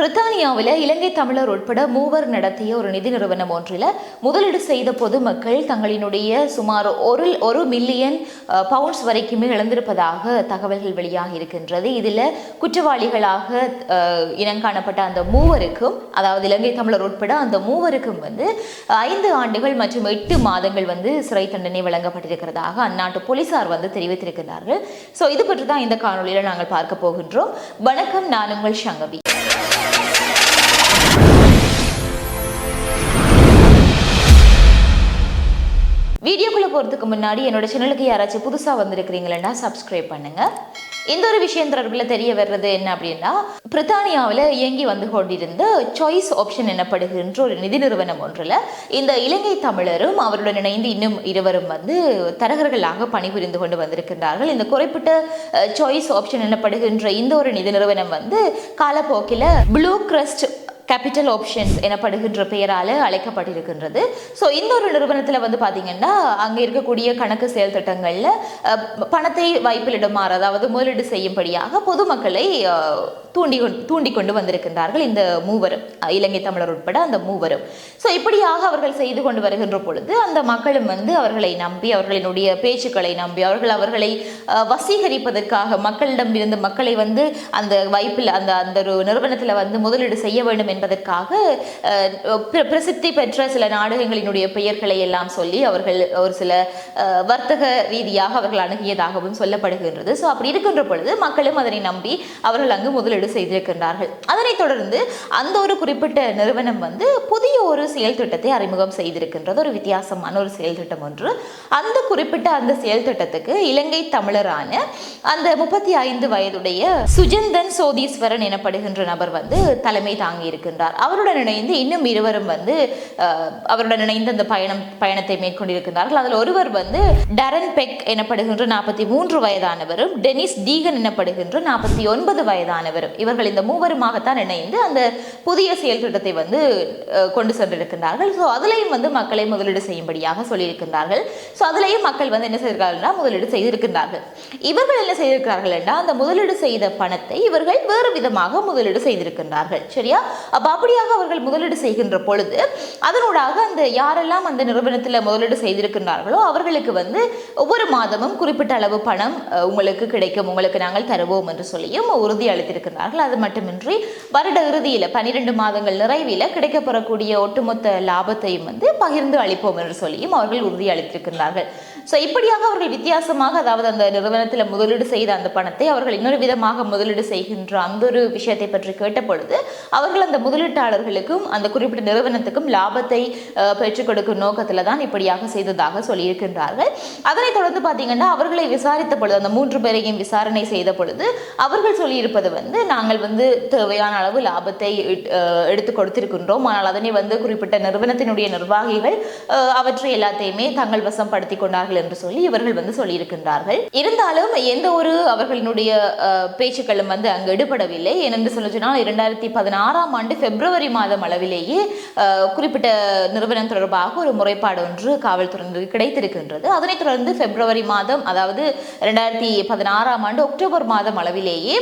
பிரித்தானியாவில் இலங்கை தமிழர் உட்பட மூவர் நடத்திய ஒரு நிதி நிறுவனம் ஒன்றில் முதலீடு செய்த பொதுமக்கள் தங்களினுடைய சுமார் ஒரு ஒரு மில்லியன் பவுண்ட்ஸ் வரைக்குமே இழந்திருப்பதாக தகவல்கள் வெளியாகி இருக்கின்றது. இதில் குற்றவாளிகளாக இனங்காணப்பட்ட அந்த மூவருக்கும் அதாவது இலங்கை தமிழர் உட்பட அந்த மூவருக்கும் வந்து ஐந்து ஆண்டுகள் மற்றும் எட்டு மாதங்கள் வந்து சிறை தண்டனை வழங்கப்பட்டிருக்கிறதாக அந்நாட்டு போலீசார் வந்து தெரிவித்திருக்கிறார்கள் ஸோ இது பற்றி தான் இந்த காணொளியில் நாங்கள் பார்க்க போகின்றோம். வணக்கம் நான் உங்கள் சங்கவி. வீடியோக்குள்ளே போகிறதுக்கு முன்னாடி என்னோட சேனலுக்கு யாராச்சும் புதுசாக வந்திருக்கிறீங்களா சப்ஸ்கிரைப் பண்ணுங்கள் இந்த ஒரு விஷயம் தொடர்பில் தெரிய வர்றது என்ன அப்படின்னா பிரித்தானியாவில் இயங்கி வந்து கொண்டிருந்த சாய்ஸ் ஆப்ஷன் எனப்படுகின்ற ஒரு நிதி நிறுவனம் ஒன்றில் இந்த இலங்கை தமிழரும் அவருடன் இணைந்து இன்னும் இருவரும் வந்து தரகர்களாக பணிபுரிந்து கொண்டு வந்திருக்கின்றார்கள். இந்த குறிப்பிட்ட சாய்ஸ் ஆப்ஷன் எனப்படுகின்ற இந்த ஒரு நிதி நிறுவனம் வந்து காலப்போக்கில் ப்ளூ கிரஸ்ட் கேபிட்டல் ஆப்ஷன்ஸ் எனப்படுகின்ற பெயரால் அழைக்கப்பட்டிருக்கின்றது. ஸோ இந்த ஒரு நிறுவனத்தில் வந்து பார்த்தீங்கன்னா அங்கே இருக்கக்கூடிய கணக்கு செயல் திட்டங்களில் பணத்தை வைப்பிலிடுமாறு அதாவது முதலீடு செய்யும்படியாக பொதுமக்களை தூண்டி தூண்டி கொண்டு வந்திருக்கின்றார்கள் இந்த மூவரும். இலங்கை தமிழர் உட்பட அந்த மூவரும். ஸோ இப்படியாக அவர்கள் செய்து கொண்டு வருகின்ற பொழுது அந்த மக்களும் வந்து அவர்களை நம்பி அவர்களினுடைய பேச்சுக்களை நம்பி அவர்கள் அவர்களை வசீகரிப்பதற்காக மக்களிடம் இருந்து மக்களை வந்து அந்த வைப்பில் அந்த அந்த ஒரு நிறுவனத்தில் வந்து முதலீடு செய்ய வேண்டும் என்பதற்காக பிர- பிரசித்தி பெற்ற சில நாடகங்களினுடைய பெயர்களை எல்லாம் சொல்லி அவர்கள் ஒரு சில வர்த்தக ரீதியாக அவர்கள் அணுகியதாகவும் சொல்லப்படுகின்றது. ஸோ அப்படி இருக்கின்ற பொழுது மக்களும் அதனை நம்பி அவர்கள் அங்கு முதலீடு செய்திருக்கின்றார்கள். அதனைத் தொடர்ந்து அந்த ஒரு குறிப்பிட்ட நிறுவனம் வந்து புதிய ஒரு செயல் திட்டத்தை அறிமுகம் செய்திருக்கின்றது. ஒரு வித்தியாசமான ஒரு செயல் திட்டம் ஒன்று. அந்த குறிப்பிட்ட அந்த செயல் திட்டத்துக்கு இலங்கை தமிழரான அந்த முப்பத்தி ஐந்து வயதுடைய சுஜந்தன் சோதீஸ்வரன் எனப்படுகின்ற நபர் வந்து தலைமை தாங்கி இருக்கின்றார். அவருடன் இணைந்து இன்னும் இருவரும் வந்து அவருடன் இணைந்து அந்த பயணம் பயணத்தை மேற்கொண்டிருக்கின்றார்கள். அதில் ஒருவர் வந்து டரன் பெக் எனப்படுகின்ற நாற்பத்தி மூன்று வயதானவரும் டெனிஸ் டீகன் எனப்படுகின்ற நாற்பத்தி ஒன்பது வயதானவரும் இவர்கள் இந்த மூவருமாகத்தான் இணைந்து அந்த புதிய செயல் திட்டத்தை வந்து கொண்டு சென்றிருக்கின்றார்கள். ஸோ அதுலேயும் வந்து மக்களை முதலீடு செய்யும்படியாக சொல்லியிருக்கின்றார்கள். ஸோ அதுலேயும் மக்கள் வந்து என்ன செய்திருக்காங்கன்னா முதலீடு செய்திருக்கின்றார்கள். இவர்கள் என்ன செய்திருக்கிறார்கள் என்றால் அந்த முதலீடு செய்த பணத்தை இவர்கள் வேறு விதமாக முதலீடு செய்திருக்கின்றார்கள். சரியா? அப்போ அப்படியாக அவர்கள் முதலீடு செய்கின்ற பொழுது அதனூடாக அந்த யாரெல்லாம் அந்த நிறுவனத்தில் முதலீடு செய்திருக்கின்றார்களோ அவர்களுக்கு வந்து ஒவ்வொரு மாதமும் குறிப்பிட்ட அளவு பணம் உங்களுக்கு கிடைக்கும் உங்களுக்கு நாங்கள் தருவோம் என்று சொல்லியும் உறுதி இருக்கிறார்கள் அது மட்டுமின்றி வருட இறுதியில் பன்னிரெண்டு மாதங்கள் நிறைவில் கிடைக்கப்பெறக்கூடிய ஒட்டுமொத்த லாபத்தையும் வந்து பகிர்ந்து அளிப்போம் என்று சொல்லியும் அவர்கள் உறுதியளித்திருக்கிறார்கள் ஸோ இப்படியாக அவர்கள் வித்தியாசமாக அதாவது அந்த நிறுவனத்தில் முதலீடு செய்த அந்த பணத்தை அவர்கள் இன்னொரு விதமாக முதலீடு செய்கின்ற அந்த ஒரு விஷயத்தை பற்றி கேட்ட பொழுது அவர்கள் அந்த முதலீட்டாளர்களுக்கும் அந்த குறிப்பிட்ட நிறுவனத்துக்கும் லாபத்தை பெற்றுக் கொடுக்கும் நோக்கத்தில் தான் இப்படியாக செய்ததாக சொல்லியிருக்கின்றார்கள். அதனைத் தொடர்ந்து பார்த்தீங்கன்னா அவர்களை விசாரித்த பொழுது அந்த மூன்று பேரையும் விசாரணை செய்த பொழுது அவர்கள் சொல்லியிருப்பது வந்து நாங்கள் வந்து தேவையான அளவு லாபத்தை எடுத்து கொடுத்திருக்கின்றோம். ஆனால் அதனை வந்து குறிப்பிட்ட நிறுவனத்தினுடைய நிர்வாகிகள் அவற்றை எல்லாத்தையுமே தங்கள் வசம் படுத்தி கொண்டார்கள் என்று சொல்லி இவர்கள் வந்து சொல்லியிருக்கின்றார்கள். இருந்தாலும் எந்த ஒரு அவர்களினுடைய பேச்சுக்களும் வந்து அங்கு எடுபடவில்லை. ஏனென்று சொல்ல சொன்னால் இரண்டாயிரத்தி பதினாறாம் ஆண்டு பிப்ரவரி மாதம் அளவிலேயே குறிப்பிட்ட நிறுவனம் தொடர்பாக ஒரு முறைப்பாடு ஒன்று காவல்துறையினருக்கு கிடைத்திருக்கின்றது. அதனைத் தொடர்ந்து பிப்ரவரி மாதம் அதாவது ரெண்டாயிரத்தி பதினாறாம் ஆண்டு அக்டோபர் மாதம் அளவிலேயே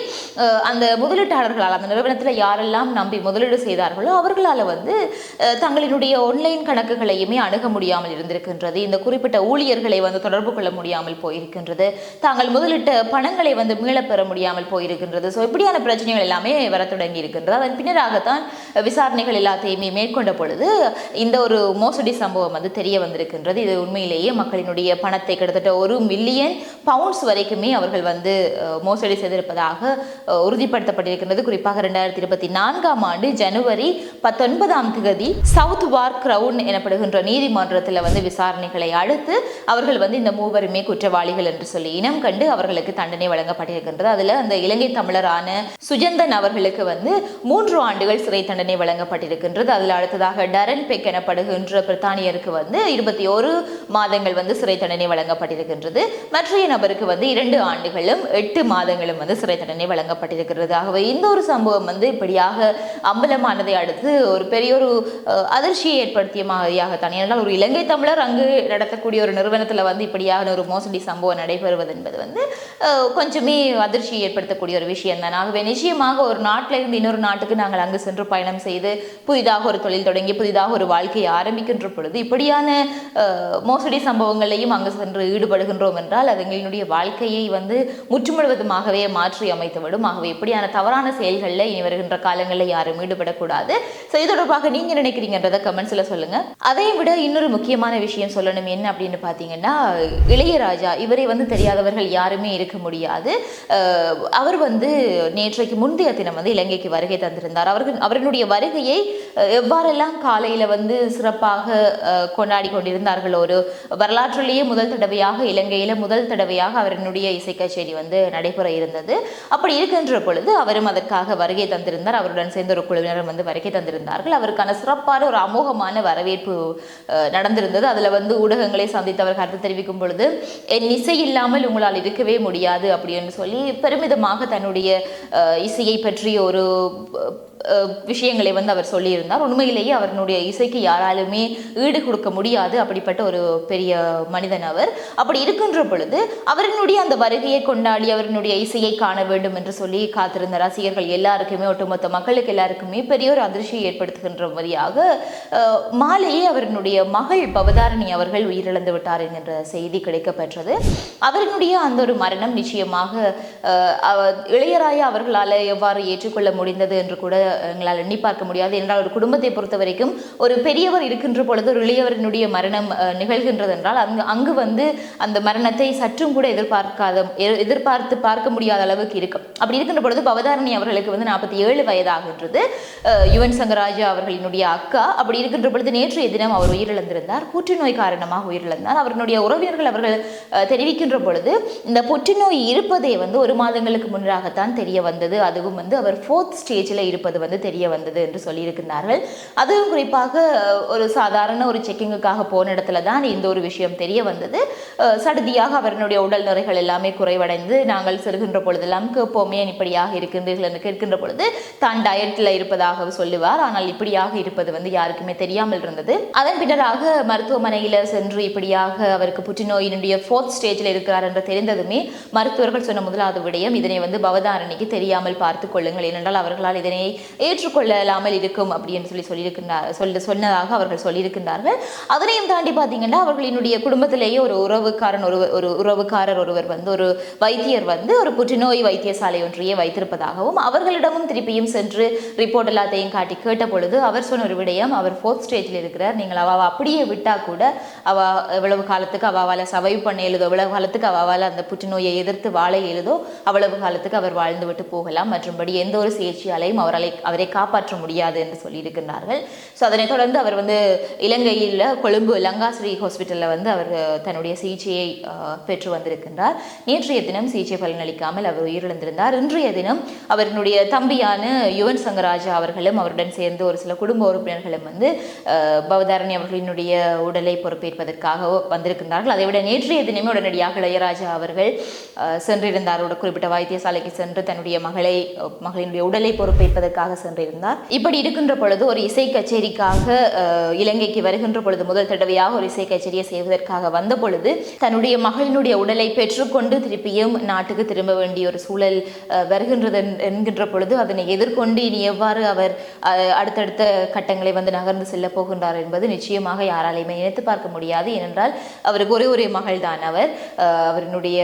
அந்த முதலீட்டாளர்களால் அந்த நிறுவனத்தில் யாரெல்லாம் நம்பி முதலீடு செய்தார்களோ அவர்களால் வந்து தங்களினுடைய ஆன்லைன் கணக்குகளையுமே அணுக முடியாமல் இருந்திருக்கின்றது. இந்த குறிப்பிட்ட ஊழியர்களை வந்து தொடர்பு கொள்ள முடியாமல் போயிருக்கின்றது. தாங்கள் முதலிட்ட பணங்களை வந்து மீளப் பெற முடியாமல் போயிருக்கின்றது. ஸோ இப்படியான பிரச்சனைகள் எல்லாமே வர தொடங்கி இருக்கின்றது. அதன் பின்னராகத்தான் விசாரணைகள் எல்லாத்தையுமே மேற்கொண்ட பொழுது இந்த ஒரு மோசடி சம்பவம் வந்து தெரிய வந்திருக்கின்றது. இது உண்மையிலேயே மக்களினுடைய பணத்தை கிட்டத்தட்ட ஒரு மில்லியன் பவுண்ட்ஸ் வரைக்குமே அவர்கள் வந்து மோசடி செய்திருப்பதாக உறுதிப்படுத்தப்பட்டிருக்கின்றது. குறிப்பாக ரெண்டாயிரத்தி இருபத்தி நான்காம் ஆண்டு ஜனவரி பத்தொன்பதாம் தேதி சவுத் வார்க் கிரவுன் எனப்படுகின்ற நீதிமன்றத்தில் வந்து விசாரணைகளை அடுத்து அவர்கள் அவர்கள் வந்து இந்த மூவருமே குற்றவாளிகள் என்று சொல்லி இனம் கண்டு அவர்களுக்கு தண்டனை வழங்கப்பட்டிருக்கின்றது. அதில் அந்த இலங்கை தமிழரான சுஜந்தன் அவர்களுக்கு வந்து மூன்று ஆண்டுகள் சிறை தண்டனை வழங்கப்பட்டிருக்கின்றது. அதில் அடுத்ததாக டரன் பெக் எனப்படுகின்ற பிரித்தானியருக்கு வந்து இருபத்தி ஒரு மாதங்கள் வந்து சிறை தண்டனை வழங்கப்பட்டிருக்கின்றது. மற்றைய நபருக்கு வந்து இரண்டு ஆண்டுகளும் எட்டு மாதங்களும் வந்து சிறை தண்டனை வழங்கப்பட்டிருக்கிறது. ஆகவே இந்த ஒரு சம்பவம் வந்து இப்படியாக அம்பலமானதை அடுத்து ஒரு பெரிய ஒரு அதிர்ச்சியை ஏற்படுத்திய மாதிரியாகத்தான் ஏனென்றால் ஒரு இலங்கை தமிழர் அங்கு நடத்தக்கூடிய ஒரு நிறுவனத்தில் வந்து இப்படியான ஒரு மோசடி சம்பவம் நடைபெறுவது என்பது வந்து கொஞ்சமே அதிர்ச்சி ஏற்படுத்தக்கூடிய ஒரு விஷயம் தான் ஆகவே நிச்சயமாக ஒரு நாட்டில் இருந்து இன்னொரு நாட்டுக்கு நாங்கள் அங்கு சென்று பயணம் செய்து புதிதாக ஒரு தொழில் தொடங்கி புதிதாக ஒரு வாழ்க்கையை ஆரம்பிக்கின்ற பொழுது இப்படியான மோசடி சம்பவங்களையும் அங்கு சென்று ஈடுபடுகின்றோம் என்றால் அது எங்களுடைய வாழ்க்கையை வந்து முற்றுமுழுவதுமாகவே மாற்றி அமைத்துவிடும். ஆகவே இப்படியான தவறான செயல்களில் இனி வருகின்ற காலங்களில் யாரும் ஈடுபடக்கூடாது. ஸோ இது தொடர்பாக நீங்க நினைக்கிறீங்கன்றதை கமெண்ட்ஸில் சொல்லுங்க. அதை விட இன்னொரு முக்கியமான விஷயம் சொல்லணும். என்ன அப்படின்னு பார்த்தீங்கன்னா இளையராஜா இவரை வந்து தெரியாதவர்கள் யாருமே இருக்க முடியாது. அவர் வந்து நேற்றைக்கு முந்தைய தினம் வந்து இலங்கைக்கு வருகை தந்திருந்தார். அவர்கள் அவர்களுடைய வருகையை எவ்வாறெல்லாம் காலையில் வந்து சிறப்பாக கொண்டாடி கொண்டிருந்தார்கள் ஒரு வரலாற்றிலேயே முதல் தடவையாக இலங்கையில் முதல் தடவையாக அவரினுடைய இசை கச்சேரி வந்து நடைபெற இருந்தது. அப்படி இருக்கின்ற பொழுது அவரும் அதற்காக வருகை தந்திருந்தார். அவருடன் சேர்ந்த ஒரு குழுவினரும் வந்து வருகை தந்திருந்தார்கள். அவருக்கான சிறப்பான ஒரு அமோகமான வரவேற்பு நடந்திருந்தது. அதில் வந்து ஊடகங்களை சந்தித்து கருத்து தெரிவிக்கும் பொழுது என் இசை இல்லாமல் உங்களால் இருக்கவே முடியாது அப்படின்னு சொல்லி பெருமிதமாக தன்னுடைய இசையை பற்றிய ஒரு விஷயங்களை வந்து அவர் சொல்லியிருந்தார். உண்மையிலேயே அவருடைய இசைக்கு யாராலுமே ஈடு கொடுக்க முடியாது. அப்படிப்பட்ட ஒரு பெரிய மனிதன் அவர். அப்படி இருக்கின்ற பொழுது அவரினுடைய அந்த வருகையை கொண்டாடி அவரினுடைய இசையை காண வேண்டும் என்று சொல்லி காத்திருந்த ரசிகர்கள் எல்லாருக்குமே ஒட்டுமொத்த மக்களுக்கு எல்லாருக்குமே பெரிய ஒரு அதிர்ச்சியை ஏற்படுத்துகின்ற வழியாக மாலையே அவரினுடைய மகள் பவதாரணி அவர்கள் உயிரிழந்து விட்டார் என்கின்ற செய்தி கிடைக்கப்பெற்றது. அவரினுடைய அந்த ஒரு மரணம் நிச்சயமாக அஹ், அவர்களால் எவ்வாறு ஏற்றுக்கொள்ள முடிந்தது என்று கூட எங்களால் எண்ணி பார்க்க முடியாது. என்றால் ஒரு குடும்பத்தை பொறுத்த வரைக்கும் ஒரு பெரியவர் இருக்கின்ற பொழுது ஒரு இளையவரினுடைய மரணம் நிகழ்கின்றது என்றால் அங்கு அங்கு வந்து அந்த மரணத்தை சற்றும் கூட எதிர்பார்க்காத எதிர்பார்த்து பார்க்க முடியாத அளவுக்கு இருக்கும். அப்படி இருக்கின்ற பொழுது பவதாரணி அவர்களுக்கு வந்து நாற்பத்தி ஏழு வயதாகின்றது யுவன் சங்கராஜா அவர்களினுடைய அக்கா. அப்படி இருக்கின்ற பொழுது நேற்றைய தினம் அவர் உயிரிழந்திருந்தார். புற்றுநோய் காரணமாக உயிரிழந்தார். அவர்களுடைய உறவினர்கள் அவர்கள் தெரிவிக்கின்ற பொழுது இந்த புற்றுநோய் இருப்பதே வந்து ஒரு மாதங்களுக்கு முன்னராகத்தான் தெரிய வந்தது. அதுவும் வந்து அவர் ஃபோர்த் ஸ்டேஜில் இருப்பது வந்து தெரிய வந்தது என்று சொல்லியிருக்கிறார்கள் அதுவும் குறிப்பாக ஒரு சாதாரண ஒரு செக்கிங்குக்காக போன இடத்துல தான் இந்த ஒரு விஷயம் தெரிய வந்தது. சடுதியாக அவரனுடைய உடல் நிறைகள் எல்லாமே குறைவடைந்து நாங்கள் செல்கின்ற பொழுதெல்லாம் கேட்போமே இப்படியாக இருக்கின்றீர்கள் என்று கேட்கின்ற பொழுது தான் டயட்டில் இருப்பதாக சொல்லுவார். ஆனால் இப்படியாக இருப்பது வந்து யாருக்குமே தெரியாமல் இருந்தது. அதன் பின்னராக மருத்துவமனையில் சென்று இப்படியாக அவருக்கு புற்றுநோயினுடைய ஃபோர்த் ஸ்டேஜில் இருக்கிறார் என்று தெரிந்ததுமே மருத்துவர்கள் சொன்ன முதலாவது விடயம் இதனை வந்து பவதாரணிக்கு தெரியாமல் பார்த்து கொள்ளுங்கள். ஏனென்றால் அவர்களால் இதனை ஏற்றுக்கொள்ளலாமல் இருக்கும் அப்படின்னு சொல்லி சொல்லியிருக்கின்றார் சொல்ல சொன்னதாக அவர்கள் சொல்லியிருக்கின்றார்கள். அதனையும் தாண்டி பார்த்தீங்கன்னா அவர்களினுடைய குடும்பத்திலேயே ஒரு உறவுக்காரன் ஒரு ஒரு உறவுக்காரர் ஒருவர் வந்து ஒரு வைத்தியர் வந்து ஒரு புற்றுநோய் வைத்தியசாலை ஒன்றையே வைத்திருப்பதாகவும் அவர்களிடமும் திருப்பியும் சென்று ரிப்போர்ட் எல்லாத்தையும் காட்டி கேட்ட பொழுது அவர் சொன்ன ஒரு விடயம் அவர் ஃபோர்த் ஸ்டேஜில் இருக்கிறார். நீங்கள் அவ அப்படியே விட்டா கூட அவ எவ்வளவு காலத்துக்கு அவாவால் சர்வைவ் பண்ண எழுதோ எவ்வளவு காலத்துக்கு அவாவால் அந்த புற்றுநோயை எதிர்த்து வாழ எழுதோ அவ்வளவு காலத்துக்கு அவர் வாழ்ந்து விட்டு போகலாம். மற்றும்படி எந்த ஒரு சிகிச்சையாலையும் அவரால் அவரை காப்பாற்ற முடியாது என்று சொல்லியிருக்கிறார்கள் ஸோ அதனைத் தொடர்ந்து அவர் வந்து இலங்கையில் கொழும்பு லங்காஸ்ரீ ஹாஸ்பிட்டலில் வந்து அவர் தன்னுடைய சிகிச்சையை பெற்று வந்திருக்கின்றார். நேற்றைய தினம் சிகிச்சை பலனளிக்காமல் அவர் உயிரிழந்திருந்தார். இன்றைய தினம் அவருடைய தம்பியான யுவன் சங்கராஜா அவர்களும் அவருடன் சேர்ந்து ஒரு சில குடும்ப உறுப்பினர்களும் வந்து பவதாரணி அவர்களினுடைய உடலை பொறுப்பேற்பதற்காக வந்திருக்கின்றார்கள். அதை விட நேற்றைய தினமே உடனடியாக இளையராஜா அவர்கள் சென்றிருந்தார். ஒரு குறிப்பிட்ட வைத்தியசாலைக்கு சென்று தன்னுடைய மகளை மகளினுடைய உடலை பொறுப்பேற்பதற்காக சென்றிருந்தார். இப்படி இருக்கின்ற பொழுது ஒரு இசை கச்சேரிக்காக இலங்கைக்கு வருகின்ற பொழுது முதல் தடவையாக ஒரு இசை கச்சேரியை செய்வதற்காக வந்த பொழுது தன்னுடைய மகளினுடைய உடலை பெற்றுக்கொண்டு திருப்பியும் நாட்டுக்கு திரும்ப வேண்டிய ஒரு சூழல் வருகின்றது என்கின்ற பொழுது அதனை எதிர்கொண்டு இனி எவ்வாறு அவர் அடுத்தடுத்த கட்டங்களை வந்து நகர்ந்து செல்ல போகின்றார் என்பது நிச்சயமாக யாராலையுமே நினைத்து பார்க்க முடியாது. ஏனென்றால் அவருக்கு ஒரே ஒரே மகள் தான் அவர் அவரினுடைய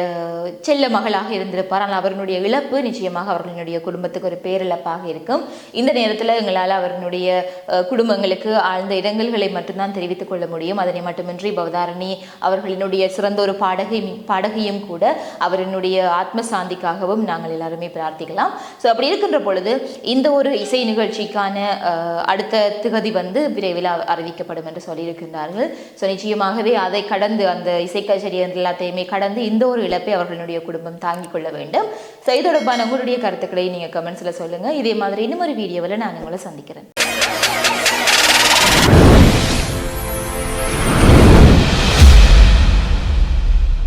செல்ல மகளாக இருந்திருப்பார். ஆனால் அவரினுடைய இழப்பு நிச்சயமாக அவர்களினுடைய குடும்பத்துக்கு ஒரு பேரிழப்பாக இருக்கும். இந்த நேரத்தில் எங்களால் அவரினுடைய குடும்பங்களுக்கு ஆழ்ந்த இரங்கல்களை மட்டும்தான் தெரிவித்துக் கொள்ள முடியும். அதனை மட்டுமின்றி பவதாரணி அவர்களினுடைய சிறந்த ஒரு பாடகை பாடகியும் கூட அவரினுடைய ஆத்ம சாந்திக்காகவும் நாங்கள் எல்லாருமே பிரார்த்திக்கலாம். ஸோ அப்படி இருக்கின்ற பொழுது இந்த ஒரு இசை நிகழ்ச்சிக்கான அஹ், அடுத்த திகதி வந்து விரைவில் அறிவிக்கப்படும் என்று சொல்லியிருக்கின்றார்கள். ஸோ நிச்சயமாகவே அதை கடந்து அந்த இசை கச்சேரி எல்லாத்தையுமே கடந்து இந்த ஒரு இழப்பை அவர்களுடைய குடும்பம் தாங்கிக் கொள்ள வேண்டும். ஸோ இது தொடர்பான உங்களுடைய கருத்துக்களை நீங்கள் கமெண்ட்ஸில் சொல்லுங்கள் இதே மாதிரி இன்னும் ஒரு வீடியோவில் நான் உங்களை சந்திக்கிறேன்.